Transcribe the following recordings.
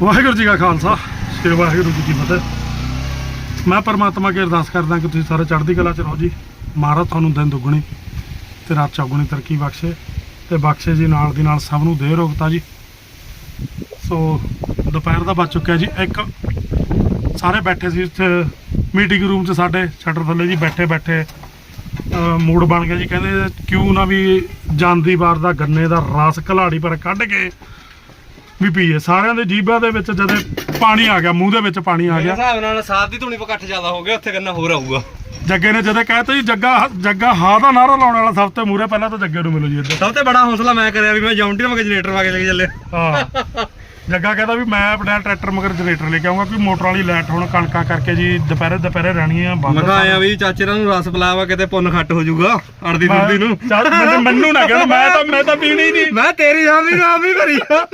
ਵਾਹਿਗੁਰੂ ਜੀ ਕਾ ਖਾਲਸਾ, ਸ੍ਰੀ ਵਾਹਿਗੁਰੂ ਜੀ ਕੀ ਫਤਿਹ। ਮੈਂ ਪਰਮਾਤਮਾ ਅੱਗੇ ਅਰਦਾਸ ਕਰਦਾ ਕਿ ਤੁਸੀਂ ਸਾਰੇ ਚੜ੍ਹਦੀ ਕਲਾ ਚ ਰਹੋ ਜੀ। ਮਹਾਰਾਜ ਤੁਹਾਨੂੰ ਦਿਨ ਦੁੱਗਣੀ ਤੇ ਰਾਤ ਚੌਗੁਣੀ ਤਰੱਕੀ ਬਖਸ਼ੇ ਤੇ ਬਖਸ਼ੇ ਜੀ ਨਾਲ ਦੀ ਨਾਲ ਸਭ ਨੂੰ ਦੇ ਰੋਗਤਾ ਜੀ। ਸੋ ਦੁਪਹਿਰ ਦਾ ਬਚ ਚੁੱਕਿਆ ਜੀ। ਇੱਕ ਸਾਰੇ ਬੈਠੇ ਸੀ ਇੱਥੇ ਮੀਟਿੰਗ ਰੂਮ 'ਚ ਸਾਡੇ ਸ਼ਟਰ ਥੱਲੇ ਜੀ ਬੈਠੇ ਬੈਠੇ ਮੂਡ ਬਣ ਗਿਆ ਜੀ। ਕਹਿੰਦੇ ਕਿਉਂ ਨਾ ਵੀ ਜਾਂਦੀ ਵਾਰ ਦਾ ਗੰਨੇ ਦਾ ਰਸ ਘਲਾੜੀ ਪਰ ਕੱਢ ਕੇ ਵੀ ਪੀਏ ਸਾਰਿਆਂ ਦੇ ਜੀਭਾਂ ਦੇ ਵਿੱਚ ਜਦੇ ਪਾਣੀ ਆ ਗਿਆ ਮੂੰਹ ਦੇ ਵਿੱਚ ਪਾਣੀ ਆ ਮੇਰੇ ਗਿਆ। ਹਿਸਾਬ ਨਾਲ ਸਾਥ ਦੀ ਧੂਣੀ ਪਕੱਠ ਜ਼ਿਆਦਾ ਹੋ ਗਿਆ ਉੱਥੇ ਕੰਨਾ ਹੋਰ ਆਊਗਾ। ਜੱਗੇ ਨੇ ਜਦੇ ਕਹਿਤਾ ਜੀ ਜੱਗਾ ਜੱਗਾ ਹਾਂ ਦਾ ਨਾਰਾ ਲਾਉਣ ਵਾਲਾ ਸਭ ਤੋਂ ਮੂਰੇ ਪਹਿਲਾਂ ਤਾਂ ਜੱਗੇ ਨੂੰ ਮਿਲੋ ਜੀ ਇੱਧਰ। ਸਭ ਤੋਂ ਬੜਾ ਹੌਸਲਾ ਮੈਂ ਕਰਿਆ ਵੀ ਮੈਂ ਜੌਂਟੀ ਨਾਲ ਜਨਰੇਟਰ ਵਾ ਕੇ ਲੈ ਕੇ ਚੱਲੇ। ਹਾਂ। ਜੱਗਾ ਕਹਿੰਦਾ ਵੀ ਮੈਂ ਆਪਣਾ ਟਰੈਕਟਰ ਮਗਰ ਜਨਰੇਟਰ ਲੈ ਕੇ ਆਉਂਗਾ ਕਿ ਮੋਟਰ ਵਾਲੀ ਲਾਈਟ ਹੁਣ ਕਣਕਾਂ ਕਰਕੇ ਜੀ ਦੁਪਹਿਰੇ ਦੁਪਹਿਰੇ ਰਹਿਣੀਆਂ ਬੰਦ ਮੈਂ ਕਿਹਾ ਆਇਆ ਵੀ ਚਾਚੇ ਨਾਲ ਨੂੰ ਰਸ ਪਲਾਵਾ ਕਿਤੇ ਪੁੰਨ ਖੱਟ ਹੋ ਜਾਊਗਾ ਅੜਦੀ ਫਿਰਦੀ ਨੂੰ। ਚੱਲ ਮੈਨੂੰ- ਮੈਨੂੰ ਨਾ ਕਹਿਣਾ ਮੈਂ ਤਾਂ ਮੈਂ ਤਾਂ ਪੀਣੀ ਹੀ ਨਹੀਂ। ਮੈਂ ਤੇਰੀ ਸਾਹਮਣੇ ਨੂੰ ਆਪ ਹੀ ਭਰੀ ਆ।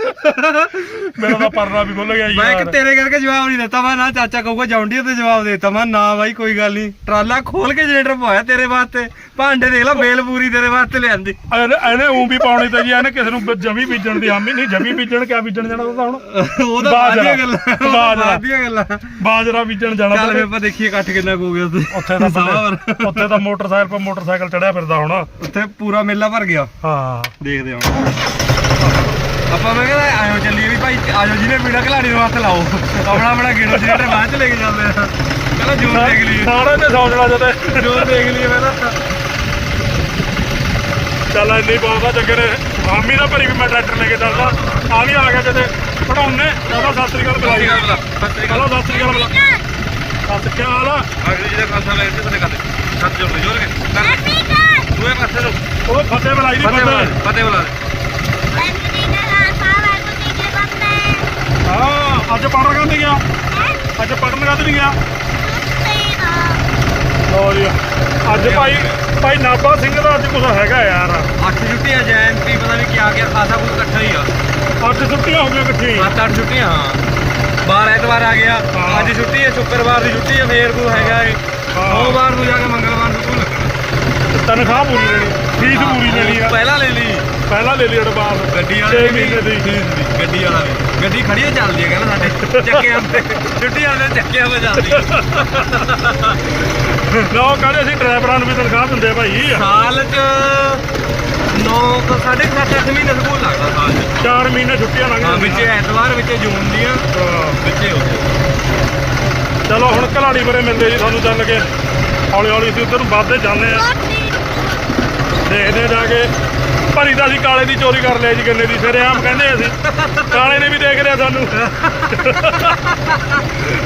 ਮੇਰਾ ਤਾਂ ਪਰਨਾ ਵੀ ਖੁੱਲ ਗਿਆ ਮੈਂ ਯਾਰ। ਕਿ ਤੇਰੇ ਕਰਕੇ ਜਵਾਬ ਨਹੀਂ ਦਿੱਤਾ ਮੈਂ ਨਾ ਚਾਚਾ ਕਹੂਗਾ ਜੌਂਡੀ ਤੇ ਜਵਾਬ ਦੇ ਦਿੱਤਾ ਮੈਂ ਨਾ ਬਾਈ ਕੋਈ ਗੱਲ ਨਹੀਂ। ਟਰਾਲਾ ਖੋਲ ਕੇ ਜਨਰੇਟਰ ਪਵਾਇਆ ਤੇਰੇ ਵਾਸਤੇ ਭਾਂਡੇ ਦੇਖ ਲੈ ਬੇਲ ਪੂਰੀ ਤੇਰੇ ਵਾਸਤੇ ਲਿਆਂਦੀ। ਇਹਨੇ ਇਹਨੇ ਉਂ ਵੀ ਪਾਉਣੀ ਤੇ ਜੀ ਇਹਨੇ ਕਿਸੇ ਨੂੰ ਬ- ਜਮੀ ਬੀਜਣ ਦੀ ਆਮੀ ਨਹੀਂ ਜਮੀ ਬੀਜਣ ਕਿਆ ਬੀਜਣ ਜਾਣਾ ਉਹਦਾ? ਹੁਣ? ਉਹ ਤਾਂ ਬਾਜਰਾ, ਬਾਦੀਆਂ ਗੱਲਾਂ ਬਾਜਰਾ। ਗੱਲਾਂ। ਬਾਜਰਾ ਬੀਜਣ ਜਾਣਾ ਚੱਲ ਆਪਾਂ ਦੇਖੀਏ ਇਕੱਠ ਕਿੰਨਾ ਹੋ ਗਿਆ ਉੱਥੇ। ਉੱਥੇ ਤਾਂ। ਬੱਲੇ- ਉੱਥੇ ਤਾਂ ਮੋਟਰਸਾਈਕਲ 'ਤੇ ਮੋਟਰਸਾਈਕਲ ਚੜਿਆ ਫਿਰਦਾ ਹੁਣ। ਉੱਥੇ ਪੂਰਾ ਮੇਲਾ ਭਰ ਗਿਆ। ਹਾਂ। ਦੇਖਦੇ ਹਾਂ ਆਪਾਂ ਮੈਂ ਕਹਿੰਦਾ ਆਇਓ ਚੱਲੀਏ ਵੀ ਭਾਈ ਆਜੋ ਜਿਹਨੇ ਪੀੜਾ ਖਿਲਾੜੀ ਨੂੰ ਹੱਥ ਲਾਓ। ਆਪਣਾ ਆਪਣਾ ਗੇੜੋ ਜਨਰੇਟਰ ਬਾਅਦ ਚ ਲੈ ਕੇ ਜਾਂਦੇ ਆ। ਕਹਿੰਦਾ ਜੋਰ ਦੇਖ ਲਈਏ। ਸਾਰੇ ਨੇ ਸੌਂਜਣਾ ਜਦੇ। ਜੋਰ ਦੇਖ ਲਈਏ ਪਹਿਲਾਂ। ਚੱਲ ਇੰਨੀ ਬਹੁਤ ਆ ਜੱਗੇ ਨੇ। ਆਮੀ ਦਾ ਭਰੀ ਵੀ ਮੈਂ ਟਰੈਕਟਰ ਲੈ ਕੇ ਚੱਲਦਾ। ਆ ਵੀ ਆ ਗਿਆ ਜਦੇ ਪੜਾਉਣੇ ਉਹਦਾ ਸਤਿ ਸ੍ਰੀ ਅਕਾਲ ਬੁਲਾਈ। ਹਲੋ ਸਤਿ ਸ੍ਰੀ ਅਕਾਲ ਬੁਲਾ। ਸਤਿ ਸ੍ਰੀ ਅਕਾਲ। ਅਗਲੇ ਜਿਹਦੇ ਖਾਲਸਾ ਲੈ ਕੇ ਤੇ ਕਰਦੇ ਸੱਤ ਜੋਰ ਜੋਰ ਕੇ? ਕਰ। ਦੂਏ ਪਾਸੇ ਨੂੰ ਉਹ ਫਤਿਹ ਬੁਲਾਈ ਦੀ ਫਤਿਹ ਬੁਲਾ ਫਤਿਹ ਫਤਿਹ ਬੁਲਾ ਹਾਂ? ਅੱਜ ਪੜਨ ਕਾ ਨਹੀਂ ਗਿਆ ਅੱਜ ਪੜਨ ਕਾ ਨਹੀਂ ਗਿਆ? ਲੋ ਜੀ ਅੱਜ ਭਾਈ ਭਾਈ ਨਾਬਾ ਸਿੰਘ ਦਾ ਅੱਜ ਕੁਝ ਹੈਗਾ ਯਾਰ। ਅੱਠ ਛੁੱਟੀਆਂ ਜੈਨਪੀ ਪਤਾ ਨਹੀਂ ਕੀ ਆ ਗਿਆ ਖਾਸਾ ਕੁਝ ਇਕੱਠਾ ਹੀ ਆ। ਅੱਜ ਛੁੱਟੀਆਂ ਹੋ ਗਈਆਂ ਇਕੱਠੀ ਸੱਤ ਅੱਠ ਛੁੱਟੀਆਂ ਹਾਂ। ਬਾਰ ਐਤਵਾਰ ਆ ਗਿਆ। ਹਾਂ। ਅੱਜ ਛੁੱਟੀ ਹੈ ਸ਼ੁੱਕਰਵਾਰ ਦੀ ਛੁੱਟੀ ਹੈ ਫੇਰ ਕੋ ਹੈਗਾ ਏ। ਹਾਂ। ਸੋਮਵਾਰ ਨੂੰ ਜਾ ਕੇ ਮੰਗਲਵਾਰ ਨੂੰ ਸਕੂਲ ਤਨਖਾਹ ਪੂਰੀ ਲੈਣੀ ਫੀਸ ਪੂਰੀ ਲੈਣੀ ਆ। ਪਹਿਲਾਂ ਲੈ ਲਈ। ਪਹਿਲਾਂ ਲੈ ਲਈ ਐਡਵਾਂਸ ਗੱਡੀ 6 ਵਾਲੇ ਮਹੀਨੇ ਦੀ। ਫੀਸ ਦੀ ਗੱਡੀ ਵਾਲਾ ਵੀ। ਗੱਡੀ ਖੜੀ ਹੋ ਚੱਲਦੀ ਹੈ ਕਹਿੰਦਾ ਸਾਡੇ। ਚੱਕਿਆਂ ਤੇ ਛੁੱਟੀ ਵਾਲੇ ਚੱਕਿਆਂ 'ਤੇ ਚੱਲਦੀ। ਹੈ ਲੋ ਕਹਿੰਦੇ ਅਸੀਂ ਡਰਾਈਵਰਾਂ ਨੂੰ ਵੀ ਤਨਖਾਹ ਦਿੰਦੇ ਆ ਭਾਈ। ਸਾਲ 'ਚ 9 ਸਾਢੇ 7 ਮਹੀਨੇ ਸਕੂਲ ਲੱਗਦਾ ਸਾਲ 'ਚ। 4 ਮਹੀਨੇ ਛੁੱਟੀਆਂ ਲੰਘ ਹਾਂ ਵਿੱਚ ਐਤਵਾਰ ਵਿੱਚ ਜੂਨ ਦੀਆਂ। ਵਿੱਚੇ ਹੋ ਚਲੋ ਹੁਣ ਘਲਾੜੀ ਬਰੇ ਮਿਲਦੇ ਜੀ ਤੁਹਾਨੂੰ ਚੱਲ ਕੇ। ਹੌਲੀ ਹੌਲੀ ਅਸੀਂ ਉੱਧਰ ਨੂੰ ਵੱਧਦੇ ਜਾਂਦੇ ਆ। ਦੇਖਦੇ ਜਾ ਕੇ। ਭਰੀ ਦਾ ਅਸੀਂ ਕਾਲੇ ਦੀ ਚੋਰੀ ਕਰ ਲਿਆ ਜੀ ਗੰਨੇ ਦੀ। ਸਿਰੇ ਆਮ ਕਹਿੰਦੇ ਅਸੀਂ। ਕਾਲੇ ਨੇ ਵੀ ਦੇਖ ਲਿਆ ਸਾਨੂੰ।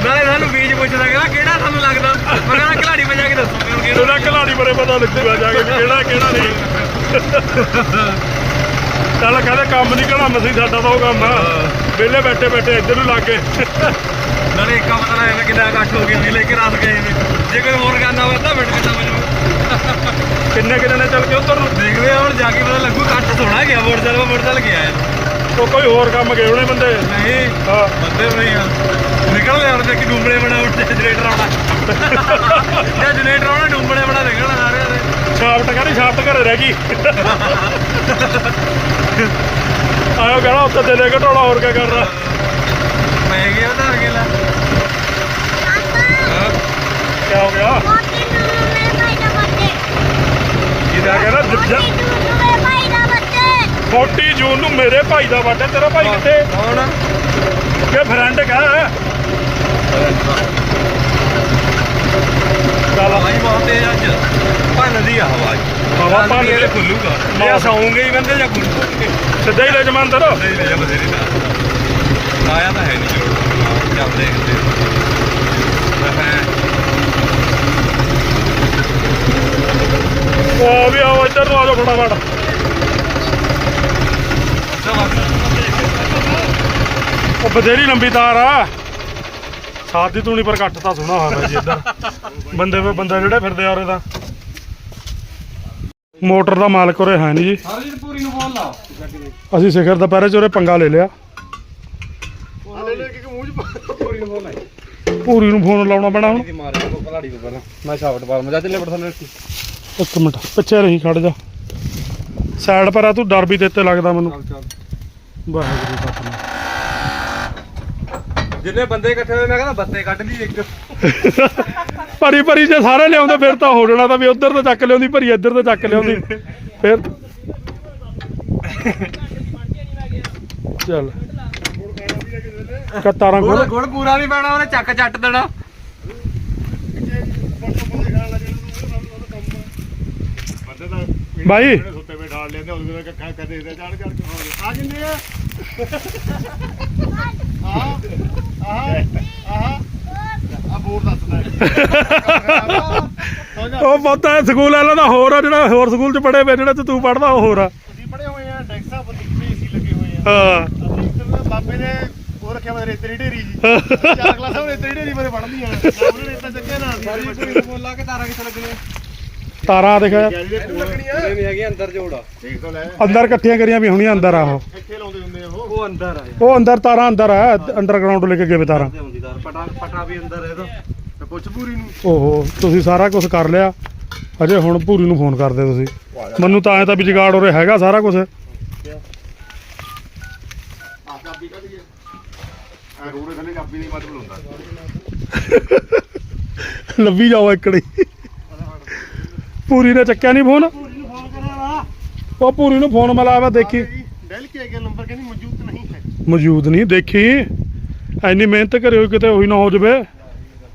ਨਾਲੇ ਸਾਨੂੰ ਬੀਜ ਪੁੱਛਦਾ ਕਹਿੰਦਾ ਕਿਹੜਾ ਤੁਹਾਨੂੰ ਲੱਗਦਾ? ਮੈਂ ਕਹਿੰਦਾ ਖਿਲਾੜੀ ਵਜਾ ਕੇ ਦੱਸੋ ਮੈਨੂੰ ਕਿਹੜਾ ਉਹਦਾ ਘਲਾੜੀ ਬਰੇ ਪਤਾ ਲੱਗੂਗਾ ਜਾ ਕੇ ਕਿਹੜਾ ਕਿਹੜਾ ਨਹੀਂ। ਚੱਲ ਕਹਿੰਦੇ ਕੰਮ ਨਹੀਂ ਕਣਾ ਮਸੀਂ ਸਾਡਾ ਤਾਂ ਉਹ ਕੰਮ ਆ। ਵਿਹਲੇ ਬੈਠੇ ਬੈਠੇ ਇੱਧਰ ਨੂੰ ਲੱਗ ਗਏ। ਨਾਲੇ ਇੱਕ ਕੰਮ ਤਾਂ ਐਵੇਂ ਕਿੰਨਾ ਇਕੱਠ ਹੋ ਗਿਆ ਸੀ ਲੈ ਕੇ ਰਾਤ ਗਏ ਨੇ। ਜੇ ਕੋਈ ਹੋਰ ਕਰਨਾ ਹੋਵੇ ਤਾਂ ਮਿੰਟ ਕਿੰਨਾ ਵਜੂ ਕਿੰਨੇ ਕਿੰਨੇ ਨੇ ਚੱਲ ਕੇ ਉੱਧਰ ਨੂੰ ਦੇਖਦੇ ਆ ਹੁਣ ਜਾ ਕੇ ਪਤਾ ਲੱਗੂ ਇਕੱਠ ਸੋਣਾ ਗਿਆ ਮੋਟਰਸਾਈਕਲ ਮੋਟਰਸਾਈਕਲ ਗਿਆ ਹੈ। ਉਹ ਕੋਈ ਹੋਰ ਕੰਮ ਗਏ ਹੋਣੇ ਬੰਦੇ? ਨਹੀਂ ਹਾਂ। ਬੰਦੇ ਨਹੀਂ ਆ। ਨਿਕਲ ਲਿਆ ਹੁਣ ਦੇਖੀ ਡੂੰਬੜੇ ਬਣਾ ਉੱਤੇ ਜਨਰੇਟਰ ਆਉਣਾ। ਜੇ ਜਨਰੇਟਰ ਆਉਣਾ ਡੂੰਬੜੇ ਬਣਾ ਨਿਕਲਣਾ ਸਾਰਿਆਂ ਦੇ। ਸ਼ਾਫਟ ਕਹਿੰਦੀ ਸ਼ਾਫਟ ਘਰੇ ਰਹਿ ਗਈ। ਆਇਓ ਕਹਣਾ ਉੱਤੇ ਦੇ ਦੇ ਘਟੋਲਾ ਹੋਰ ਕੀ ਕਰਨਾ? ਮੈਂ ਗਿਆ ਉਧਾਰ ਹਾਂ। ਕੀ ਹੋ ਗਿਆ? ਇਹਦਾ ਕਹਿੰਦਾ ਜਿੱਜਾ 40 ਜੂਨ ਨੂੰ ਮੇਰੇ ਭਾਈ ਦਾ ਬਰਥਡੇ ਤੇਰਾ ਭਾਈ ਕਿੱਥੇ? ਕੌਣ ਕਿ ਫਰੈਂਡ ਕਹ ਚੱਲ। ਹਵਾਈ ਬਹੁਤ ਤੇਜ਼ ਅੱਜ। ਭੰਨਦੀ ਆ ਹਵਾ ਹਵਾ ਭੰਨਦੀ ਆ। ਖੁੱਲੂਗਾ। ਜਾਂ ਸੌਂਗੇ ਹੀ ਬੰਦੇ ਜਾਂ ਖੁੱਲੂਗੇ? ਸਿੱਧਾ ਹੀ ਲੈ ਜਮੰਦਰ ਨਹੀਂ ਲੈ ਜਾ ਬਥੇਰੇ ਨਾਲ। ਆਇਆ ਤਾਂ ਹੈ ਨਹੀਂ ਜੋੜ ਚੱਲਦੇ ਮੈਂ ਕਿਹਾ ਉਹ ਵੀ ਆਓ, ਇੱਧਰ ਨੂੰ ਆ ਜਾਓ ਫਟਾਫਟ। ਉਹ ਬਥੇਰੀ ਲੰਬੀ ਤਾਰ ਆ। ਸਾਥ ਦੀ ਤੂਣੀ ਪਰ ਘੱਟ ਤਾਂ ਸੋਹਣਾ ਹੋਇਆ ਜੀ ਇੱਧਰ। ਬੰਦੇ ਵੇ ਬੰਦੇ ਜਿਹੜੇ ਫਿਰਦੇ ਆ ਉਰੇ ਤਾਂ। ਮੋਟਰ ਦਾ ਮਾਲਕ ਉਰੇ ਹੈ ਨਹੀਂ ਜੀ। ਸਾਰੀ ਪੂਰੀ ਨੂੰ ਬੋਲ ਲਾ ਅਸੀਂ ਸਿਖਰ ਦੁਪਹਿਰੇ ਚ ਉਰੇ ਪੰਗਾ ਲੈ ਲਿਆ। ਲੈ ਲੈ ਕਿ ਮੂੰਹ ਚ ਪੂਰੀ ਨੂੰ ਬੋਲ ਪੂਰੀ ਨੂੰ ਫੋਨ ਲਾਉਣਾ ਪੈਣਾ ਹੁਣ। ਦੀ ਕੋ ਕਲਾੜੀ ਕੋ ਪਹਿਲਾਂ ਮੈਂ ਸ਼ਾਫਟ ਬਾਲ ਮਜਾ ਚੱਲੇ ਬੜ ਥੱਲੇ ਇੱਕ ਮਿੰਟ ਪਿੱਛੇ ਰਹੀ ਖੜ ਜਾ। ਸਾਈਡ ਪਰ ਆ ਤੂੰ ਡਰ ਵੀ ਦਿੱਤੇ ਲੱਗਦਾ ਮੈਨੂੰ। ਚੱਲ ਚੱਲ। ਵਾਹਿਗੁਰੂ ਸਤਨਾਮ ਜਿੰਨੇ ਬੰਦੇ ਇਕੱਠੇ ਹੋਏ ਮੈਂ ਕਹਿੰਦਾ ਬੱਤੇ ਕੱਢ ਲਈ ਇੱਕ। ਭਰੀ ਭਰੀ ਜੇ ਸਾਰੇ ਲਿਆਉਂਦੇ ਫਿਰ ਤਾਂ ਹੋ ਜਾਣਾ ਤਾਂ ਵੀ ਉਧਰ ਤੋਂ ਚੱਕ ਲਿਆਉਂਦੀ ਭਰੀ ਇੱਧਰ ਤੋਂ ਚੱਕ ਲਿਆਉਂਦੀ। ਫਿਰ ਚੱਲ। ਕਤਾਰਾਂ ਗੁੜ। ਗੁੜ ਪੂਰਾ ਨਹੀਂ ਪੈਣਾ ਉਹਨੇ ਚੱਕ ਚੱਟ ਦੇਣਾ। ਬਾਈ। ਸੁੱਤੇ ਵੇ ਢਾਲ ਲੈਂਦੇ ਉਹਦੇ ਨਾਲ ਕੱਖਾਂ ਕਦੇ ਦੇ ਚੜ ਚੜ ਕੇ ਹੋ ਆ ਜਿੰਨੇ ਆ? ਆਹ ਆਹ ਆਹ। ਆ ਬੋਰ ਦੱਸਦਾ ਉਹ ਬਹੁਤਾ ਸਕੂਲ ਵਾਲਾ ਦਾ ਹੋਰ ਆ ਜਿਹੜਾ ਹੋਰ ਸਕੂਲ ਚ ਪੜੇ ਵੇ ਜਿਹੜਾ ਤੂੰ ਪੜਦਾ ਉਹ ਹੋਰ ਆ। ਅਸੀਂ ਪੜੇ ਹੋਏ ਆ ਡੈਕਸਾ ਬੰਦੀ ਏਸੀ ਲੱਗੇ ਹੋਏ ਆ। ਹਾਂ। ਅਸੀਂ ਬਾਬੇ ਨੇ ਉਹ ਰੱਖਿਆ ਮੈਂ ਰੇਤਰੀ ਢੇਰੀ ਜੀ। ਚਾਰ ਕਲਾਸਾਂ ਵਿੱਚ ਰੇਤਰੀ ਢੇਰੀ ਬਾਰੇ ਪੜ੍ਹਦੀਆਂ ਉਹਨੇ ਰੇਤਾ ਚੱਕਿਆ ਨਾ ਸਾਰੀ ਕੋਈ ਬੋਲਾ ਕੇ ਤਾਰਾਂ ਕਿੱਥੇ ਲੱਗਣੇ ਤਾਰਾਂ ਦੇਖ। ਗੈਰੀ ਦੇ ਕੋਲ ਇਹ ਵੀ ਹੈਗੀ ਅੰਦਰ ਜੋੜਾ। ਦੇਖ ਤਾਂ ਲੈ ਅੰਦਰ ਇਕੱਠੀਆਂ ਕਰੀਆਂ ਵੀ ਹੋਣੀਆਂ ਅੰਦਰ ਆ ਉਹ ਇੱਥੇ ਲਾਉਂਦੇ ਹੁੰਦੇ ਆ ਉਹ ਉਹ ਅੰਦਰ ਆ ਉਹ ਅੰਦਰ ਤਾਰਾਂ ਅੰਦਰ ਆ ਅੰਡਰਗਰਾਉਂਡ ਲੈ ਕੇ ਗਏ ਤਾਰਾਂ? ਯਾਰ ਹੁੰਦੀ ਤਾਰ ਪਟਾ ਪਟਾ ਵੀ ਅੰਦਰ ਇਹਦਾ। ਤੇ ਪੁੱਛ ਪੂਰੀ ਨੂੰ। ਓਹੋ ਤੁਸੀਂ ਸਾਰਾ ਕੁਝ ਕਰ ਲਿਆ। ਅਜੇ ਹੁਣ ਪੂਰੀ ਨੂੰ ਫੋਨ ਕਰਦੇ ਤੁਸੀਂ। ਮੈਨੂੰ ਤਾਂ ਐ ਤਾਂ ਵੀ ਜਗਾੜ ਉਰੇ ਹੈਗਾ ਸਾਰਾ ਕੁਝ ਆ ਕਾਪੀ ਕੱਢ ਗਿਆ ਆ ਰੋੜੇ ਥੱਲੇ ਕਾਪੀ ਦੀ ਮਤ ਬੁਲਾਉਂਦਾ ਲੱਭੀ ਜਾਓ ਇਕੜੀ ਪੂਰੀ ਨੇ ਚੱਕਿਆ ਨਹੀਂ ਫੋਨ? ਉਹ ਪੂਰੀ ਨੂੰ ਫੋਨ ਮਿਲਾਇਆ ਵਾ ਦੇਖੀ। ਡੈਲ ਕੇ ਗਿਆ ਨੰਬਰ ਕਹਿੰਦੀ ਮੌਜੂਦ ਨਹੀਂ ਹੈ। ਮੌਜੂਦ ਨਹੀਂ ਦੇਖੀ। ਐਨੀ ਮਿਹਨਤ ਕਰਿਓ ਕਿਤੇ ਉਹੀ ਨਾ ਹੋ ਜਵੇ।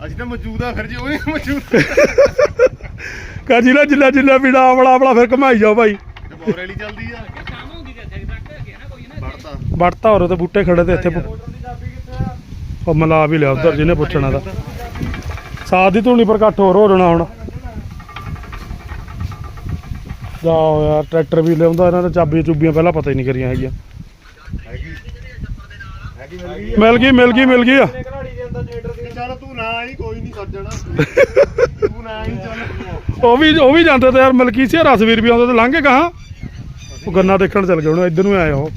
ਅਸੀਂ ਤਾਂ ਮੌਜੂਦ ਆ ਫਿਰ ਜੀ ਉਹ ਨਹੀਂ ਮੌਜੂਦ ਕਾ ਜਿਲਾ ਜਿਲਾ ਜਿਲਾ ਵੀੜਾ ਆਪਣਾ ਆਪਣਾ ਫਿਰ ਘਮਾਈ ਜਾਓ ਭਾਈ। ਤੇ ਬੋਰ ਚੱਲਦੀ ਆ। ਵੜਤਾ। ਵੜਤਾ ਹੋਰ ਤੇ ਬੂਟੇ ਖੜੇ ਤੇ ਇੱਥੇ ਉਹ ਮਿਲਾ ਵੀ ਲਿਆ ਉਧਰ ਜਿਹਨੇ ਪੁੱਛਣਾ ਦਾ। ਸਾਥ ਦੀ ਧੂਣੀ ਪਰ ਘੱਟ ਹੋਰ ਹੋ ਜਾਣਾ ਹੁਣ। ਜਾਓ ਯਾਰ ਟਰੈਕਟਰ ਵੀ ਲਿਆਉਂਦਾ ਇਹਨਾਂ ਨੇ ਚਾਬੀਆਂ ਚੁੱਬੀਆਂ ਪਹਿਲਾਂ ਪਤਾ ਹੀ ਨਹੀਂ ਕਰੀਆਂ ਹੈਗੀਆਂ। ਹੈਗੀ ਹੈਗੀ ਮਿਲ ਗਈ। ਮਿਲ ਗਈ ਮਿਲ ਗਈ ਆ। ਘੜਾੜੀ ਦੇ ਅੰਦਰ ਜਨਰੇਟਰ ਦੀ ਚੱਲ ਤੂੰ ਨਾ ਆਈ ਕੋਈ ਨਹੀਂ ਕਰ ਜਾਣਾ। ਤੂੰ ਨਾ ਆਈ ਚੱਲ। ਉਹ ਵੀ ਉਹ ਵੀ ਜਾਂਦੇ ਤੇ ਯਾਰ ਮਲਕੀ ਸੀ ਰਸਵੀਰ ਵੀ ਆਉਂਦੇ ਤੇ ਲੰਘ ਕੇ ਕਹਾ ਉਹ ਗੰਨਾ ਦੇਖਣ ਚੱਲ ਗਏ ਹੁਣ ਇੱਧਰ ਨੂੰ ਆਏ ਉਹ।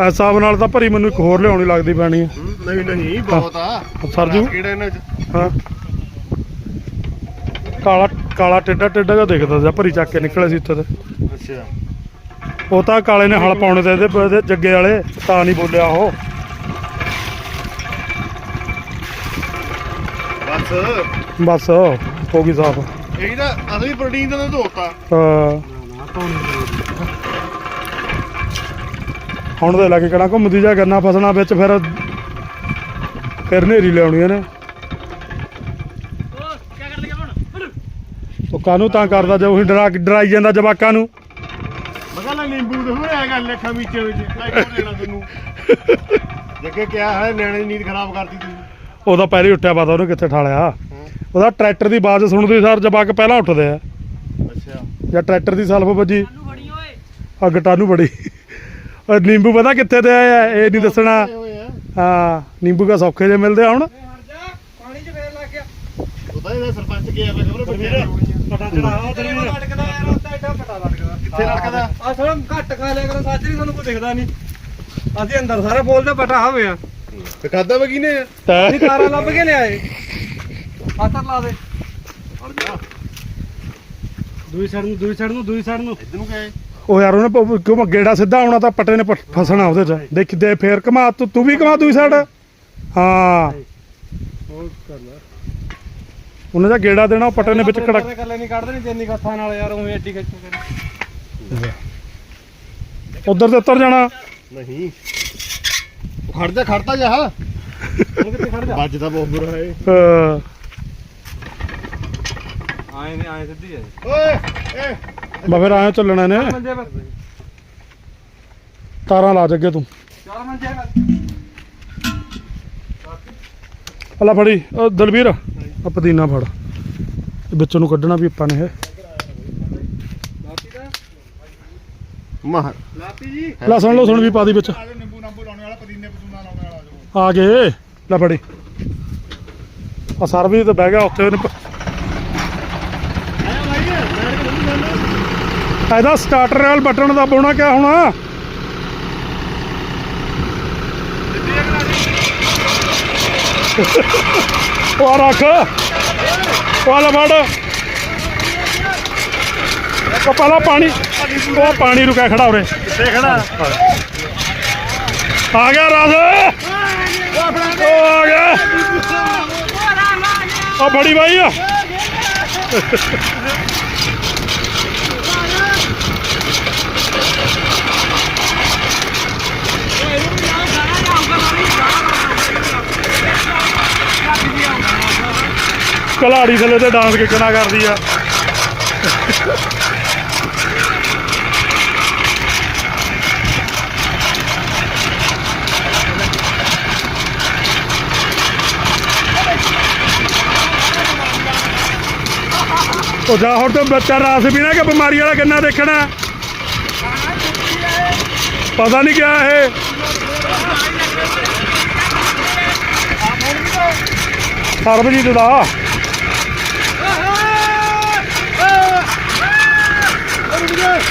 ਹਿਸਾਬ ਨਾਲ ਤਾਂ ਭਰੀ ਮੈਨੂੰ ਇੱਕ ਹੋਰ ਲਿਆਉਣੀ ਲੱਗਦੀ ਪੈਣੀ ਹੈ ਨਹੀਂ ਨਹੀਂ ਬਹੁਤ ਆ। ਸਰਜੂ ਕਿਹੜਾ ਇਹਨਾਂ ਚ ਹਾਂ। ਕਾਲਾ ਕਾਲਾ ਟੇਡਾ ਟੇਡਾ ਜਿਹਾ ਦਿਖਦਾ ਸੀ ਭਰੀ ਚੱਕ ਕੇ ਨਿਕਲੇ ਸੀ ਇੱਥੇ ਤੇ। ਅੱਛਾ। ਉਹ ਤਾਂ ਕਾਲੇ ਨੇ ਹਲ ਪਾਉਣੇ ਤੇ ਇਹਦੇ ਇਹਦੇ ਜੱਗੇ ਵਾਲੇ ਤਾਂ ਨਹੀਂ ਬੋਲਿਆ ਉਹ। ਬਸ। ਬਸ ਹੋ ਗਈ ਸਾਫ਼। ਇਹ ਤਾਂ ਅਸਲੀ ਪ੍ਰੋਟੀਨ ਦਾ ਤਾਂ ਧੋਤਾ। ਹਾਂ। ਹੁਣ ਦੇ ਲੱਗੇ ਕਿਹੜਾ ਘੁੰਮਦੀ ਜਾ ਗੰਨਾ ਫਸਣਾ ਵਿੱਚ ਫਿਰ ਫਿਰ ਨੇਰੀ ਲਿਆਉਣੀ ਇਹਨੇ। ਉਹ ਕਾਨੂੰ ਤਾਂ ਕਰਦਾ ਜੇ ਉਹੀ ਡਰਾ ਡਰਾਈ ਜਾਂਦਾ ਜਵਾਕਾਂ ਨੂੰ? ਮੈਂ ਕਿਹਾ ਲੈ ਨਿੰਬੂ ਦੇ ਹੋਇਆ ਗੱਲ ਅੱਖਾਂ ਵਿੱਚ ਵਿੱਚ। ਲੈ ਕੇ ਦੇਣਾ ਤੈਨੂੰ? ਜੱਗੇ ਕਿਹਾ ਹੈ ਨਿਆਣੇ ਦੀ ਨੀਂਦ ਖਰਾਬ ਕਰਤੀ ਤੂੰ। ਉਹਦਾ ਪਹਿਲੇ ਹੀ ਉੱਠਿਆ ਪਤਾ ਉਹਨੇ ਕਿੱਥੇ ਠਾਲਿਆ? ਉਹਦਾ ਟਰੈਕਟਰ ਦੀ ਆਵਾਜ਼ ਸੁਣਦੀ ਸਾਰ ਜਵਾਕ ਪਹਿਲਾਂ ਉੱਠਦੇ ਆ। ਅੱਛਾ। ਜਾਂ ਟਰੈਕਟਰ ਦੀ ਸਲਫ ਵੱਜੀ। ਆ ਗਟਾਨੂੰ ਬੜੀ ਉਹ ਨਿੰਬੂ ਪਤਾ ਕਿੱਥੇ ਤੇ ਆਇਆ? ਇਹ ਨਹੀਂ ਦੱਸਣਾ। ਆਏ ਹੋਏ ਆ। ਹਾਂ ਨਿੰਬੂ ਕਾ ਸੌਖੇ ਜੇ ਮਿਲਦੇ ਆ ਹੁਣ। ਪਾਣੀ 'ਚ ਫੇਰ ਲੱਗ ਗਿਆ। ਉਹ ਤਾਂ ਇਹਦਾ ਸਰਪੰਚ ਗਿਆ ਵੇ ਖਬਰ ਬੱਚੇ ਪਟਾ ਚੜਾ ਤੇਰੇ ਲਟਕਦਾ ਯਾਰ ਉੱਤੇ ਐਡਾ ਪਟਾ ਲਟਕਦਾ ਕਿੱਥੇ ਲਟਕਦਾ ਆ ਥੋੜਾ ਘੱਟ ਖਾ ਲਿਆ ਕਰੋ ਸੱਚ ਨਹੀਂ ਤੁਹਾਨੂੰ ਕੋਈ ਦਿਖਦਾ ਨਹੀਂ। ਅਸੀਂ ਅੰਦਰ ਸਾਰੇ ਬੋਲਦੇ ਪਟਾ ਹੋਵੇ ਆ ਤੇ ਖਾਦਾ ਵੇ ਕਿਨੇ ਆ? ਅਸੀਂ ਤਾਰਾਂ ਲੱਭ ਕੇ ਲਿਆਏ। ਆਤਰ ਲਾ ਦੇ। ਹਟ ਜਾ। ਦੂਈ ਸਾਈਡ ਨੂੰ ਦੂਈ ਸਾਈਡ ਨੂੰ ਦੂਈ ਸਾਈਡ ਨੂੰ। ਇੱਧਰ ਨੂੰ ਗਏ। ਉਹ ਯਾਰ ਉਹਨੇ ਪ- ਕਿਉਂ ਗੇੜਾ ਸਿੱਧਾ ਆਉਣਾ ਤਾਂ ਪੱਟੇ ਨੇ ਪ- ਫਸਣਾ ਉਹਦੇ ਚ। ਦੇਖ ਦੇ ਫੇਰ ਘਮਾ ਤੂੰ ਤੂੰ ਵੀ ਘਮਾ ਦੂਈ ਸਾਈਡ ਹਾਂ। ਉਹ ਕਰ ਲੈ। ਉਹਨੇ ਤਾਂ ਗੇੜਾ ਦੇਣਾ ਉਹ ਪੱਟੇ ਨੇ ਵਿੱਚ ਕੜਕ ਕੱਲੇ ਨਹੀਂ ਕੱਢਦੇ ਨਹੀਂ ਤੇਨੀ ਕੱਥਾਂ ਨਾਲ ਯਾਰ ਉਵੇਂ ਐਡੀ ਖਿੱਚ ਕੇ ਉਧਰ ਤੇ ਉੱਤਰ ਜਾਣਾ। ਨਹੀਂ। ਖੜ ਜਾ ਖੜਤਾ ਜਾ ਹੁਣ ਕਿੱਥੇ ਖੜ ਜਾ? ਵੱਜਦਾ ਬਹੁਤ ਬੁਰਾ ਹੈ। ਅਹ, ਆਏ ਨੇ ਆਏ ਸਿੱਧੀ ਆਏ ਓਏ ਏ। ਬਾ ਫਿਰ ਆਇਆ ਚੱਲਣਾ ਨੇ ਮੰਜੇ ਪਰ ਤਾਰਾਂ ਲਾ ਜੱਗੇ ਤੂੰ। ਚਾਰ ਮੰਜੇ ਪਰ ਅੱਲਾ ਫੜੀ ਉਹ ਦਲਵੀਰ ਆ ਪਦੀਨਾ ਫੜ। ਵਿੱਚੋਂ ਨੂੰ ਕੱਢਣਾ ਵੀ ਆਪਾਂ ਨੇ ਇਹ। ਲਾਪੀ ਦਾ ਮਾਰ ਲਾਪੀ ਜੀ ਲਸਣ ਲਸਣ ਵੀ ਪਾ ਦੀ ਵਿੱਚ। ਨਿੰਬੂ ਨਾਂਬੂ ਲਾਉਣੇ ਵਾਲਾ ਪਦੀਨੇ ਪਦੂਨਾ ਲਾਉਣੇ ਵਾਲਾ ਆ ਗਏ। ਲੈ ਫੜੀ। ਆ ਸਰ ਵੀ ਤੇ ਬਹਿ ਗਿਆ ਉੱਥੇ ਉਹਨੇ ਆਇਆ ਭਾਈ ਇਹਦਾ ਸਟਾਰਟਰ ਵਾਲ ਬਟਨ ਦਾ ਪਾਉਣਾ ਕਿਆ ਹੋਣਾ। ਉਹ ਰੱਖ ਉਹ ਲੈ ਉਹ ਪਹਿਲਾਂ ਪਾਣੀ ਉਹ ਪਾਣੀ ਰੁਕਿਆ ਖੜਾ ਉਰੇ ਦੇਖਣਾ ਆ ਗਿਆ ਰਾਜ ਉਹ ਆ ਗਿਆ ਆ ਬੜੀ ਬਾਈ ਆ ਕਲਾੜੀ ਥੱਲੇ ਤੇ ਡਾਂਸ ਕਿੱਕਣਾ ਕਰਦੀ ਆ। ਉਹ ਜਾ ਹੁਣ ਤੇ ਬੱਚਾ ਰਾਸ ਪੀਣਾ ਕਿ ਬਿਮਾਰੀ ਵਾਲਾ ਕਿੰਨਾ ਦੇਖਣਾ ਪਤਾ ਨਹੀਂ ਕਿਆ ਇਹ। ਸਰਬਜੀਤ ਦਾ।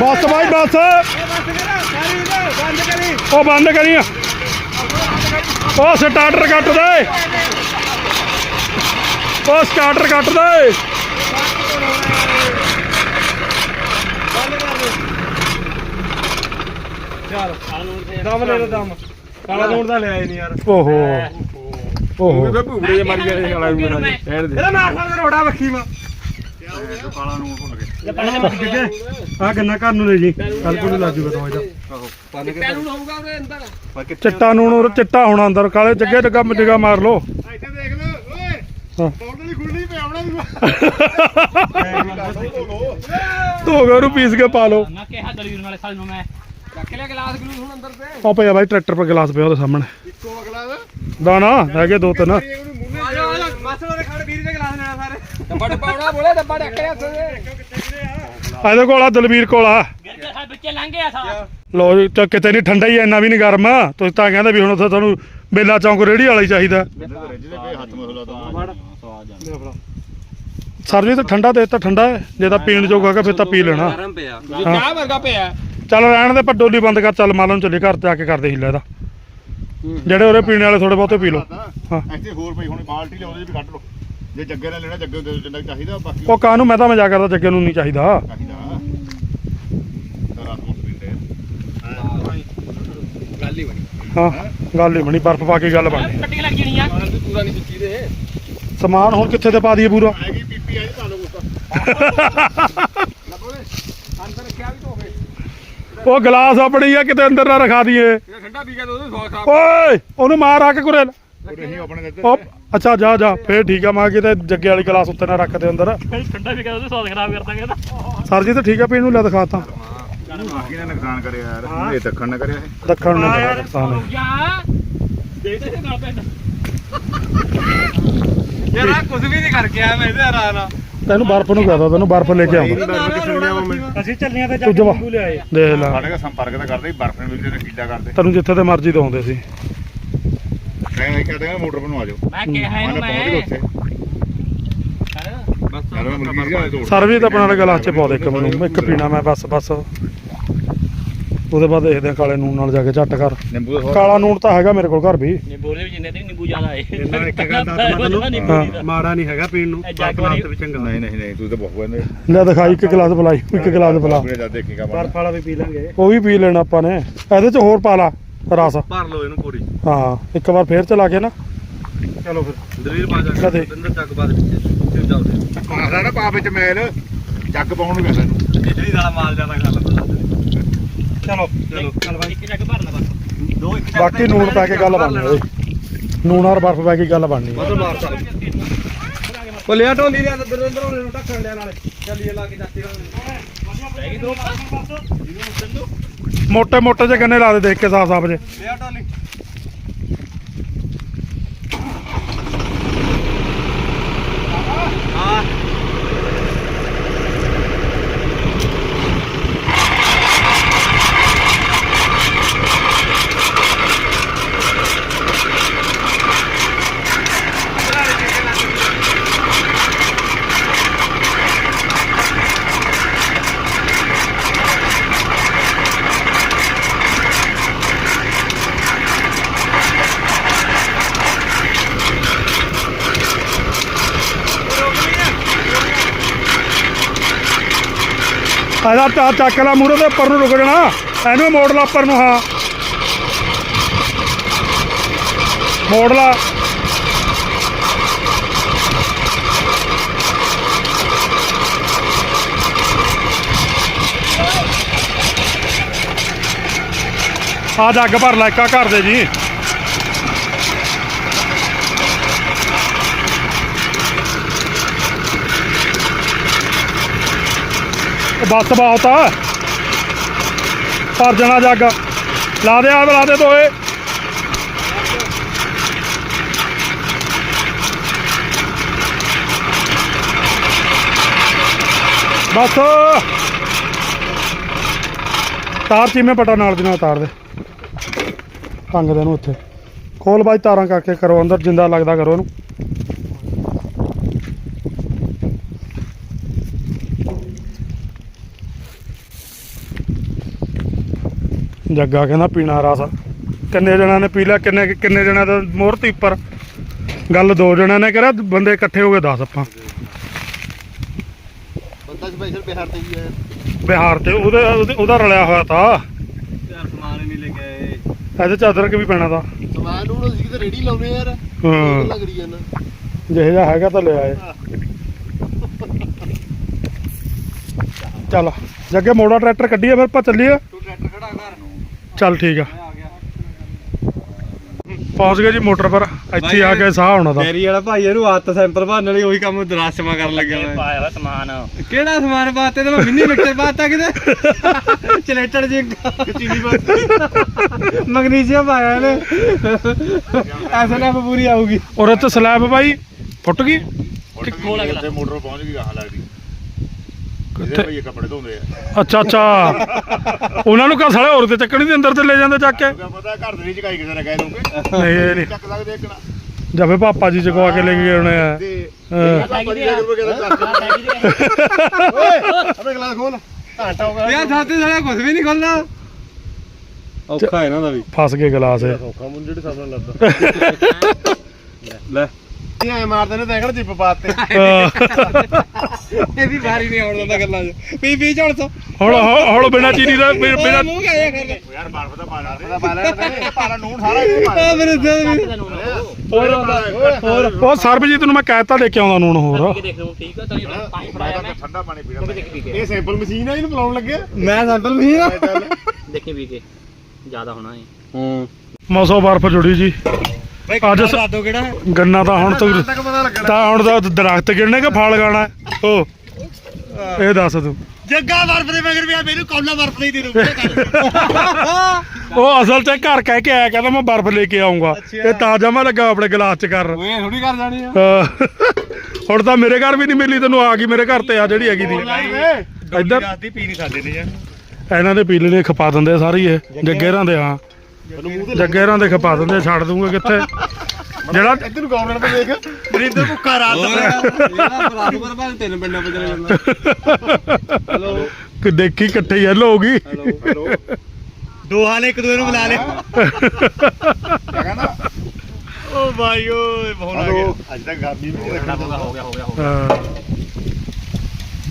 ਬਸ ਬਾਈ ਬਸ। ਉਹ ਬੰਦ ਕਰੀ ਉਹ ਸਟਾਰਟਰ ਕੱਟ ਦੇ। ਉਹ ਸਟਾਰਟਰ ਕੱਟ ਦੇ। ਦਮ ਲੈ ਲੋ ਦਮ। ਕਾਲਾ ਨੂਣ ਦਾ ਲਿਆ ਨਹੀਂ ਯਾਰ। ਓਹੋ। ਓਹੋ ਭੂੜੇ ਜੇ ਮਾਰੀ ਗਏ ਕਾਲਾ ਨੂਣ ਨਾਲ ਦੇ। ਇਹਦਾ ਮਾਰ ਸਾਲ ਰੋੜਾ ਵੱਖੀ ਮਾ। ਆ ਗੰਨਾ ਘਰ ਨੂੰ ਲੈ ਜੀ। ਕੱਲ ਕੋਲ ਲਾ ਜੂਗਾ ਦਵਾਈ ਦਾ। ਪੰਨ ਕੇ ਹੋਊਗਾ ਉਹਦੇ ਅੰਦਰ। ਚਿੱਟਾ ਨੂਣ ਉਹ ਚਿੱਟਾ ਹੋਣਾ ਅੰਦਰ ਕਾਲੇ ਜੱਗੇ ਜੱਗਾ ਮਜਗਾ ਮਾਰ ਲੋ ਇੱਥੇ ਦੇਖ ਲੈ ਓਏ। ਹਾਂ। ਬੌਂਡ ਨਹੀਂ ਖੁੱਲਣੀ ਪਿਆ। ਆਪਣਾ ਧੋ ਉਹਨੂੰ ਪੀਸ ਕੇ ਪਾ ਲਓ। ਮੈਂ ਕਿਹਾ ਦਲਵੀਰ ਵਾਲੇ ਸਾਲ ਨੂੰ ਮੈਂ ਚੱਕ ਲਿਆ ਗਲਾਸ ਗਲੂਸ ਹੁਣ ਅੰਦਰ ਤੇ? ਆ ਪਿਆ ਬਾਈ ਟਰੈਕਟਰ 'ਤੇ ਗਲਾਸ ਪਿਆ ਉਹਦੇ ਸਾਹਮਣੇ। ਇੱਕੋ ਅਗਲਾ ਦਾ ਦਾਣਾ ਹੈਗੇ ਦੋ ਤਿੰਨ ਉਹਨੂੰ ਮੂੰਹ ਆ ਜਾ ਆ ਜਾ ਮਾਸਰ ਉਹਦੇ ਖੜ ਵੀਰ ਦੇ ਗਲਾਸ ਲੈਣਾ ਸਾਰੇ ਡੱਬਾ ਡੱਬਾ ਬੋਲੇ ਡੱਬਾ ਇਹਦੇ ਕੋਲ ਆ ਦਲਵੀਰ ਕੋਲ ਆ। ਵਿੱਚੇ ਲੰਘ ਗਿਆ ਲੋ ਜੀ ਤਾਂ ਕਿਤੇ ਨਹੀਂ ਠੰਡਾ ਹੀ ਇੰਨਾ ਵੀ ਨਹੀਂ ਗਰਮ। ਤੁਸੀਂ ਤਾਂ ਕਹਿੰਦੇ ਵੀ ਹੁਣ ਉੱਥੇ ਤੁਹਾਨੂੰ ਬੇਲਾ ਚੌਂਕ ਰੇੜੀ ਵਾਲਾ ਹੀ ਚਾਹੀਦਾ। ਸਰ ਜੀ ਤਾਂ ਠੰਡਾ ਦੇ ਤਾਂ ਠੰਡਾ ਹੈ। ਜੇ ਤਾਂ ਪੀਣ ਜੋਗਾ ਕਿ ਫਿਰ ਤਾਂ ਪੀ ਲੈਣਾ। ਗਰਮ ਪਿਆ। ਹਾਂ। ਚਾਹ ਵਰਗਾ ਪਿਆ। ਚੱਲ ਰਹਿਣ ਦੇ ਪਰ ਡੋਲੀ ਬੰਦ ਕਰ ਚੱਲ ਮਾਲਨ ਚੱਲੇ ਘਰ ਤੇ ਆ ਕੇ ਕਰਦੇ ਹੀਲਾ ਇਹਦਾ। ਜਿਹੜੇ ਉਹਰੇ ਪੀਣੇ ਵਾਲੇ ਥੋੜੇ ਬਹੁਤੇ ਪੀ ਲਓ। ਹਾਂ। ਇੱਥੇ ਹੋਰ ਪਈ ਹੁਣ ਬਾਲਟੀ ਲਿਆਉਂਦੇ ਵੀ ਕੱਢ ਲਓ। ਜੇ ਜੱਗੇ ਨਾਲ ਲੈਣਾ ਜੱਗੇ ਦੇ ਜਿੰਨਾ ਚਾਹੀਦਾ ਬਾਕੀ ਉਹ ਕਾਹਨੂੰ? ਮੈਂ ਤਾਂ ਮਜ਼ਾਕ ਕਰਦਾ ਜੱਗੇ ਨੂੰ ਨਹੀਂ ਚਾਹੀਦਾ। ਚਾਹੀਦਾ। ਤਾਂ ਰਾਤ ਨੂੰ ਪੀਂਦੇ ਆ ਗੱਲ ਹੀ ਬਣੀ। ਹਾਂ ਗੱਲ ਹੀ ਬਣੀ ਬਰਫ਼ ਪਾ ਕੇ ਗੱਲ ਬਣੀ ਕੱਟੀ ਲੱਗ ਜਣੀ ਆ ਤੂੰ ਪੂਰਾ ਨਹੀਂ ਸੁੱਚੀ ਦੇ। ਸਮਾਨ ਹੁਣ ਕਿੱਥੇ ਤੇ ਪਾ ਦਈਏ ਪੂਰਾ? ਆਏਗੀ ਪੀਪੀ ਆਈ ਪਾ ਲਓ ਕੁਛ ਲੱਭੋ ਅੰਦਰ ਰੱਖਿਆ ਵੀ ਧੋਵੇ। ਉਹ ਗਲਾਸ ਆਪਣੀ ਆ ਕਿਤੇ ਅੰਦਰ ਨਾ ਰਖਾ ਦਈਏ। ਠੰਡਾ ਪੀ ਕੇ ਦੋ ਸੌ ਖਾ ਓਏ ਉਹਨੂੰ ਮਾਰ ਆ ਕੇ ਕੁਰੇਲ ਉਹ ਨਹੀਂ ਆਪਣੇ ਦੇ ਉਹ ਅੱਛਾ ਜਾ ਜਾ ਫੇਰ ਠੀਕ ਆ ਮੈਂ ਕਿਤੇ ਜੱਗੇ ਵਾਲੀ ਗਲਾਸ ਉੱਤੇ ਨਾ ਰੱਖ ਦੇ ਅੰਦਰ। ਠੰਡਾ ਵੀ ਕਹਿੰਦਾ ਸਵਾਦ ਖਰਾਬ ਕਰ ਦਾਂਗੇ ਤਾਂ ਸਰ ਜੀ ਤਾਂ ਠੀਕ ਆ ਪੀਣ ਨੂੰ ਲੈ ਦਿਖਾਤਾ। ਬਾਕੀ ਨੇ ਨੁਕਸਾਨ ਕਰਿਆ ਯਾਰ ਇਹ ਦੱਖਣ ਨਾ ਕਰਿਆ ਇਹ। ਦੱਖਣ ਨੂੰ ਦਿਖਾ ਨੁਕਸਾਨ। ਹੈ। ਜਾ ਦੇਖਦੇ ਤੇ ਗੱਲ ਪੈਂਦਾ ਯਾਰ ਆ ਕੁਝ ਵੀ ਨਹੀਂ ਕਰਕੇ ਆਇਆ ਮੈਂ ਇਹਦੇ ਆਰਾਮ ਨਾਲ। ਤੈਨੂੰ ਬਰਫ਼ ਨੂੰ ਕਹਦਾ ਤੈਨੂੰ ਬਰਫ਼ ਲੈ ਕੇ ਆਉਂਦਾ ਅਸੀਂ ਚੱਲੀਆਂ ਤੇ ਤੂੰ ਜਵਾ ਦੇਖ ਲੈ। ਸਾਡੇ ਦਾ ਸੰਪਰਕ ਤਾਂ ਕਰਦੇ ਬਰਫ ਨੇ ਵੀ ਤੇ ਕੀੜਾ ਕਰਦੇ। ਤੈਨੂੰ ਜਿੱਥੇ ਤੇ ਮਰਜ਼ੀ ਤੋਂ ਆਉਂਦੇ ਸੀ। ਕਹਿੰਦੇ ਕਹਿੰਦੇ ਆ ਮੋਟਰ ਬਣਵਾ ਜਾਓ ਮੈਂ ਕਿਹਾ ਮੈਂ ਇਹਨੂੰ ਪਹੁੰਚ ਗਿਆ ਉੱਥੇ। ਬਸ ਯਾਰ ਮੈਂ ਮੁਰਗੀ ਜਿਹੜਾ ਤੋੜ ਸਰ ਵੀ ਤਾਂ ਆਪਣਾ ਵਾਲੇ ਗਲਾਸ ਚ ਪਾ ਦੇ ਇੱਕ ਮੈਨੂੰ। ਇੱਕ ਪੀਣਾ ਮੈਂ ਬਸ ਬਸ। ਉਹਦੇ ਬਾਅਦ ਦੇਖਦੇ ਆ ਕਾਲੇ ਨੂਨ ਨਾਲ ਜਾ ਕੇ ਝੱਟ ਕਰ। ਨਿੰਬੂ ਦਾ ਕਾਲਾ ਨੂਨ ਤਾਂ ਹੈਗਾ ਮੇਰੇ ਕੋਲ ਘਰ ਵੀ। ਨਿੰਬੂ ਦੇ ਵਿੱਚ ਜਿੰਨੇ ਤੇ ਨਿੰਬੂ ਜ਼ਿਆਦਾ ਏ ਇਹਨਾਂ ਇੱਕ ਗੱਲ ਦੱਸ ਮੈਂ ਤੈਨੂੰ। ਹਾਂ। ਮਾੜਾ ਨਹੀਂ ਹੈਗਾ ਪੀਣ ਨੂੰ। ਇਹ ਜੱਗ ਬਰਫ ਨਾਲ ਵਾਲੀ- ਤੇ ਵੀ ਚੰਗਾ। ਨਹੀਂ ਨਹੀਂ ਨਹੀਂ ਤੂੰ ਤਾਂ ਬਹੁਤ ਬੰਦੇ ਲੈ ਦਿਖਾਈ ਇੱਕ ਗਲਾਸ ਬੁਲਾਈ ਇੱਕ ਗਲਾਸ ਬੁਲਾ। ਆਪਣੇ ਜਦ ਦੇਖੇਗਾ ਬਰਫ ਵਾਲਾ ਵੀ ਪੀ ਲਾਂਗੇ। ਉਹ ਵੀ ਪੀ ਲੈਣਾ ਆਪਾਂ ਨੇ। ਇਹਦੇ ਚ ਹੋਰ ਪਾ ਲਾ। ਰਸ ਭਰ ਲਓ ਇਹਨੂੰ ਪੂਰੀ। ਹਾਂ ਇੱਕ ਵਾਰ ਫੇਰ ਚਲਾ ਕੇ ਨਾ। ਚਲੋ ਫਿਰ। ਦਲੀਲ ਪਾ ਜਾ ਕਦੇ। ਦਿੰਦਾ ਚੱਕ ਬਾਦ ਵਿੱਚ। ਕਿਉਂ ਚੱਲਦੇ ਪਾਸਾ ਨਾ ਪਾ ਵਿੱਚ ਮੈਲ ਜੱਗ ਪਾਉਣ ਨੂੰ ਕਹਿੰਦਾ ਇਹਨੂੰ। ਬਿਜਲੀ ਦਾ ਮਾਲ ਜ਼ਿਆਦਾ ਗੱਲ ਚਲੋ। ਚਲੋ। ਚੱਲ ਬਾਈ ਇੱਕ ਜੱਗ ਭਰਨਾ ਬਸ। ਦੋ ਇੱਕ ਬਾਕੀ ਨੂਨ ਪਾ ਕੇ ਗੱਲ ਬਣਨੀ ਓਏ। ਨੂਨ ਔਰ ਬਰਫ਼ ਪਾ ਕੇ ਗੱਲ ਬਣਨੀ ਬਦਲ ਮਾਰ ਚੱਲ ਉਹ ਲਿਆ ਢੋਲੀ ਲਿਆ ਦਰਿੰਦਰ ਉਹਨੇ ਨੂੰ ਢੱਕਣ ਲਿਆ ਨਾਲੇ। ਚੱਲੀਏ ਲਾ ਕੇ ਜਾਤੀ ਰਹਿ ਗਈ ਦੋ ਮੋਟੇ ਮੋਟੇ ਜੇ ਗੰਨੇ ਲਾ ਦੇ ਦੇਖ ਕੇ ਸਾਫ਼ ਸਾਫ਼ ਜੇ ਲਿਆ ਢੋਲੀ ਹਾਂ ਇਹਦਾ ਚਾ ਚੱਕ ਲਾ ਮੂਰੇ ਤੇ ਉੱਪਰ ਨੂੰ ਰੁਕ ਜਾਣਾ। ਇਹਨੂੰ ਮੋੜ ਲਾ ਉੱਪਰ ਨੂੰ, ਹਾਂ। ਮੋੜ ਲਾ ਆ ਜੱਗ ਭਰ ਲੈ ਇੱਕਾ ਘਰ ਦੇ ਜੀ। ਬੱਸ ਬਹੁਤ ਆ। ਭਰ ਜਾਣਾ ਜੱਗ। ਲਾ ਦੇ ਆ ਲਾ ਦੇ ਦੋਏ। ਬਸ। ਤਾਰ ਚੀਮੇ ਪਟਾ ਨਾਲ ਦੀ ਨਾਲ ਤਾਰ ਦੇ। ਟੰਗ ਦੇ ਨੂੰ ਉੱਥੇ। ਖੋਲ ਬਾਈ ਤਾਰਾਂ ਕਰਕੇ ਕਰੋ, ਅੰਦਰ ਜਿੰਦਾ ਲੱਗਦਾ ਕਰੋ ਇਹਨੂੰ। ਜੱਗਾ ਕਹਿੰਦਾ ਪੀਣਾ ਰਸ। ਕਿੰਨੇ ਜਣਾਂ ਨੇ ਪੀ ਲਿਆ ਕਿੰਨੇ ਕਿੰਨੇ ਜਣਾਂ ਦਾ ਮੋਹਰਤੀ ਉੱਪਰ। ਗੱਲ ਦੋ ਜਣਾਂ ਨੇ ਕਰਿਆ ਬੰਦੇ ਇਕੱਠੇ ਹੋ ਗਏ 10 ਆਪਾਂ। ਬੰਦਾ ਸਪੈਸ਼ਲ ਬਿਹਾਰ ਤੇ ਬਿਹਾਰ ਉਹਦੇ ਉਹਦੇ- ਰਲਿਆ ਹੋਇਆ ਤਾਂ। ਯਾਰ ਸਮਾਨ ਹੀ ਨਹੀਂ ਲੈ ਕੇ ਆਏ। ਇਹਦੇ ਚਾਦਰ ਕੇ ਵੀ ਪੈਣਾ ਤਾਂ। ਸਮਾਨ ਨੂੰ ਅਸੀਂ ਕਿਤੇ ਰੇੜੀ ਲਾਉਨੇ ਯਾਰ। ਹਾਂ। ਲੱਗ ਰਹੀ ਜਾਂਦਾ ਜਿਹੇ ਜਿਹਾ ਹੈਗਾ ਤਾਂ ਲੈ ਆਏ। ਚੱਲ ਜੱਗੇ ਮੋੜਾ ਟਰੈਕਟਰ ਕੱਢੀਏ ਫਿਰ ਆਪਾਂ ਚੱਲੀਏ ਤੂੰ ਟਰੈਕਟਰ ਖੜਾ ਕਰ ਚੱਲ ਠੀਕ ਆ। ਪਹੁੰਚ ਗਏ ਜੀ ਮੋਟਰ ਪਰ ਇੱਥੇ ਆ ਕੇ ਸਾਹ ਆਉਣਾ ਦਾ ਡੈਰੀ ਵਾਲਾ ਭਾਈ ਇਹਨੂੰ ਆਤ ਸੈਂਪਲ ਭਰਨ ਵਾਲੀ ਉਹੀ ਕੰਮ ਦਰਾਸਮਾ ਕਰਨ ਲੱਗਿਆ ਮੈਂ ਪਾਇਆ ਵਾ ਸਮਾਨ। ਕਿਹੜਾ ਸਮਾਨ ਬਾਤੇ ਤੇ ਮੈਂ ਮਿੰਨੀ ਮਿਕਸਰ ਬਾਤਾ ਕਿਤੇ? ਚਲੇਟੜ ਜੀ। ਚੀਨੀ ਬਾਤ ਮੈਗਨੀਸ਼ੀਅਮ ਪਾਇਆ ਇਹਨੇ। ਐਸੇ ਨਾਲ ਪੂਰੀ ਆਊਗੀ। ਔਰ ਇੱਥੇ ਸਲੈਬ ਬਾਈ ਫੁੱਟ ਗਈ। ਤੇ ਮੋਟਰ ਪਹੁੰਚ ਗਈ ਆਹ ਲੱਗਦੀ। ਕਿੱਥੇ ਭਈਏ ਕੱਪੜੇ ਧੋਂਦੇ ਆ। ਅੱਛਾ ਅੱਛਾ। ਉਹਨਾਂ ਨੂੰ ਕਾ ਸਾਲੇ ਹੋਰ ਤੇ ਚੱਕਣੀ ਦੇ ਅੰਦਰ ਤੇ ਲੈ ਜਾਂਦੇ ਚੱਕ ਕੇ। ਕਿਉਂਕਿ ਪਤਾ ਘਰ ਦੇ ਨਹੀਂ ਚਕਾਈ ਕਿਸੇ ਨੇ ਕਹਿ ਦੋਗੇ ਨਹੀਂ ਇਹ ਨਹੀਂ। ਚੱਕ ਸਕਦੇ ਇੱਕਣਾ ਜਵੇ ਪਾਪਾ ਜੀ ਚਕਵਾ ਕੇ ਲੈ ਕੇ ਗਏ ਹੋਣੇ ਆ। ਤੇ ਹਾਂ। ਪਾਪਾ ਜੀ ਰੁਪਏ ਦਾ ਚੱਕ ਓਏ ਅਬੇ ਗਲਾਸ ਖੋਲ। ਘੰਟਾ ਹੋ ਗਿਆ। ਯਾਰ ਸਾਥੀ ਸਾਲਾ ਕੁਝ ਵੀ ਨਹੀਂ ਖੋਲਣਾ ਔਖਾ ਇਹਨਾਂ ਦਾ ਵੀ। ਫਸ ਗਏ ਗਲਾਸ ਇਹ। ਸੌਖਾ ਮੁੰਡੇ ਜਿਹੜੇ ਸਾਹਮਣੇ ਲੱਦਾ ਲੈ। ਇਹ ਐ ਮਾਰਦੇ ਨੇ ਤਾਂ ਕਿਹੜਾ ਜਿੱਪ ਪਾਤੇ। ਇਹ ਵੀ ਬਾਰੀ ਨਹੀਂ ਆਉਣ ਦਿੰਦਾ ਗੱਲਾਂ 'ਚ। ਪੀ ਪੀ ਝੜ ਤੋਂ ਹੁਣ ਹੁਣ ਬਿਨਾ ਚੀਨੀ ਦਾ ਬਿਨਾ ਮੂੰਹ ਕਾਇਆ ਕਰ ਯਾਰ ਬਰਫ ਦਾ। ਪਾਲਾ ਦੇ। ਪਾਲਾ ਪਾਲਾ ਨੂਨ ਸਾਰਾ ਇਹ ਪਾ ਆ ਮੇਰੇ ਦਿਲ ਵੀ। ਹੋਰ ਹੋਰ ਉਹ ਸਰਬਜੀਤ ਨੂੰ ਮੈਂ ਕਹਿਤਾ ਲੈ ਕੇ ਆਉਂਦਾ ਨੂਣ ਹੋਰ। ਕੇ ਦੇਖ ਲਓ ਠੀਕ ਆ ਤਾਂ ਪਾਣੀ ਫੜਾਇਆ ਮੈਂ। ਠੰਡਾ ਪਾਣੀ ਪੀਣਾ ਉਹ ਦੇਖ ਪੀ ਕੇ। ਇਹ ਸੈਂਪਲ ਮਸ਼ੀਨ ਆ ਇਹਨੂੰ ਬੁਲਾਉਣ ਲੱਗੇ ਮੈਂ ਸੈਂਪਲ ਵੀ ਆ। ਦੇਖੀ ਪੀ ਕੇ। ਜ਼ਿਆਦਾ ਹੋਣਾ ਹੈ ਹੂੰ। ਮੌਸੋ ਬਰਫ ਜੁੜੀ ਜੀ। ਅੱਜ ਸ- ਦੱਸ। ਦੋ ਕਿਹੜਾ ਗੰਨਾ ਤਾਂ ਹੁਣ ਤੱਕ ਤੱਕ ਪਤਾ ਲੱਗਣਾ? ਤਾਂ ਹੁਣ ਦਾ ਦਰਖਤ ਗਿਰਨੇ ਕਿ ਫਲ ਗਾਣਾ ਉਹ ਇਹ ਦੱਸ ਤੂੰ। ਜੱਗਾ ਬਰਫ ਦੇ ਮਗਰ ਵੀ ਆ ਮੈਨੂੰ ਕੌਲਾ ਬਰਫ ਨਹੀਂ ਦੇ ਉਹ ਅਸਲ 'ਚ ਘਰ ਕਹਿ ਕੇ ਆਇਆ ਕਹਿੰਦਾ ਮੈਂ ਬਰਫ ਲੈ ਕੇ ਆਉਂਗਾ। ਇਹ ਤਾਜ਼ਾ ਮੈਂ ਲੱਗਾ ਆਪਣੇ ਗਲਾਸ 'ਚ ਕਰ ਓਏ ਥੋੜੀ ਕਰ ਜਾਣੀ ਆ। ਹਾਂ। ਹੁਣ ਤਾਂ ਮੇਰੇ ਘਰ ਵੀ ਨਹੀਂ ਮਿਲੀ ਤੈਨੂੰ ਆ ਗਈ ਮੇਰੇ ਘਰ ਤੇ ਆ ਜਿਹੜੀ ਹੈਗੀ ਦੀ। ਇੱਧਰ? ਰਾਤੀ ਪੀ ਨਹੀਂ ਸਕਦੇ ਨੇ ਯਾਰ। ਇਹਨਾਂ ਦੇ ਪੀਲੇ ਨੇ ਖਪਾ ਦਿੰਦੇ ਆ ਸਾਰੇ ਹੀ ਇਹ ਜੱਗੇਰਾਂ ਦੇ ਹਾਂ। ਜੱਗੇਰਾਂ ਦੇ ਖਪਾ ਦਿੰਦੇ ਛੱਡ ਦੂੰਗਾ ਕਿੱਥੇ? ਜਿਹੜਾ ਇੱਧਰ ਨੂੰ ਗਾਉਣ ਤੇ ਦੇਖ? ਬਰਿੰਦਰ ਭੁੱਖਾ ਰਾਤ ਇਹਦਾ ਬਰਾਬਰ ਪਰ ਪਰ ਤਿੰਨ ਪਿੰਡਾਂ ਚਲੇ ਜਾਂਦਾ ਹੈਲੋ। ਕਿ ਦੇਖੀ ਇਕੱਠੇ ਯੈਲੋ ਹੋ ਗਈ। Hello hello. ਦੋਹਾਂ ਨੇ ਇੱਕ ਦੂਜੇ ਨੂੰ ਬੁਲਾ ਲਿਆ। ਕਹਿੰਦਾ ਓ ਭਾਈ ਓਏ ਬਹੁਤ ਆ ਗਿਆ। ਹਲੋ ਅੱਜ ਤੱਕ ਗਰਮੀ ਵੀ ਨਹੀਂ ਰੱਖਣਾ ਹੋ ਗਿਆ ਹੋ ਗਿਆ ਹੋ ਗਿਆ ਹਾਂ,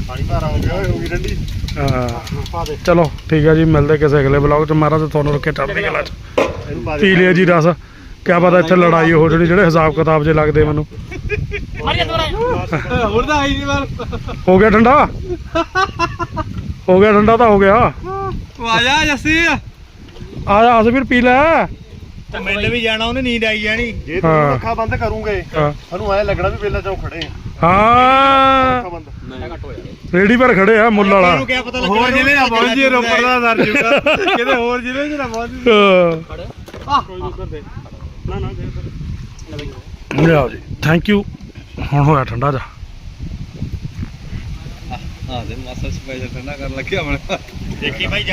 ਪਾਣੀ ਭਾਰਾ ਹੋ ਗਿਆ ਓਏ ਹੋ ਗਈ ਠੰਡੀ ਹਾਂ। ਪਾ ਦੇ। ਚਲੋ ਠੀਕ ਹੈ ਜੀ ਮਿਲਦੇ ਕਿਸੇ ਅਗਲੇ ਬਲੌਗ 'ਚ। ਮਹਾਰਾਜ ਤੁਹਾਨੂੰ ਰੱਖੇ ਚੜ੍ਹਦੀ ਕਲਾ 'ਚ ਇਹਨੂੰ ਪਾ ਦੇ। ਪੀ ਲਿਆ ਜੀ ਰਸ। ਕਿਆ ਪਤਾ ਇੱਥੇ ਲੜਾਈ ਹੋ ਜਣੀ ਜਿਹੜੇ ਹਿਸਾਬ ਕਿਤਾਬ ਜੇ ਲੱਗਦੇ ਮੈਨੂੰ। ਹੋਰ ਤਾਂ ਆਈ ਨਹੀਂ ਵਾਰ। ਹੋ ਗਿਆ ਠੰਡਾ ਹੋ ਗਿਆ ਠੰਡਾ ਤਾਂ ਹੋ ਗਿਆ। ਆ ਜਾ ਜੱਸੀ। ਆ ਜਾ ਅਸਵੀਰ ਪੀ ਲੈ। ਤੇ ਮਿਲ ਵੀ ਜਾਣਾ ਉਹਨੇ ਨੀਂਦ ਆਈ ਜਾਣੀ। ਜੇ ਤੂੰ ਹਾਂ। ਅੱਖਾਂ ਬੰਦ ਕਰੂੰਗੇ ਹਾਂ। ਸਾਨੂੰ ਐ ਲੱਗਣਾ ਵੀ ਵੇਲਾ ਚੋਂ ਖੜੇ ਆ। ਹਾਂ। ਜਾ ਰੇੜੀ ਪਰ ਖੜੇ ਆ ਮੁੱਲ ਵਾਲਾ। ਕੀ ਪਤਾ ਲੱਗਣਾ ਹੋਰ ਜ਼ਿਲ੍ਹੇ ਨਾ ਪਹੁੰਚ ਜੀ ਰੋਪੜ ਦਾ ਸਰ ਜੂਗਾ। ਕਿਤੇ ਹੋਰ ਜ਼ਿਲ੍ਹੇ 'ਚ ਨਾ ਪਹੁੰਚ ਜੀ ਹਾਂ। ਕੋਈ ਉੱਧਰ ਦੇ ਨਾ ਨਾ ਦੇ ਲਿਆਓ ਜੀ। ਥੈਂਕ ਯੂ ਹੁਣ ਹੋਇਆ ਠੰਡਾ ਜਾ ਹਾਂ ਦੇ ਮਾਸਾ ਸਪੈਸ਼ਲ ਠੰਡਾ ਕਰਨ ਲੱਗਿਆ ਹੁਣ ਦੇਖੀ ਭਾਈ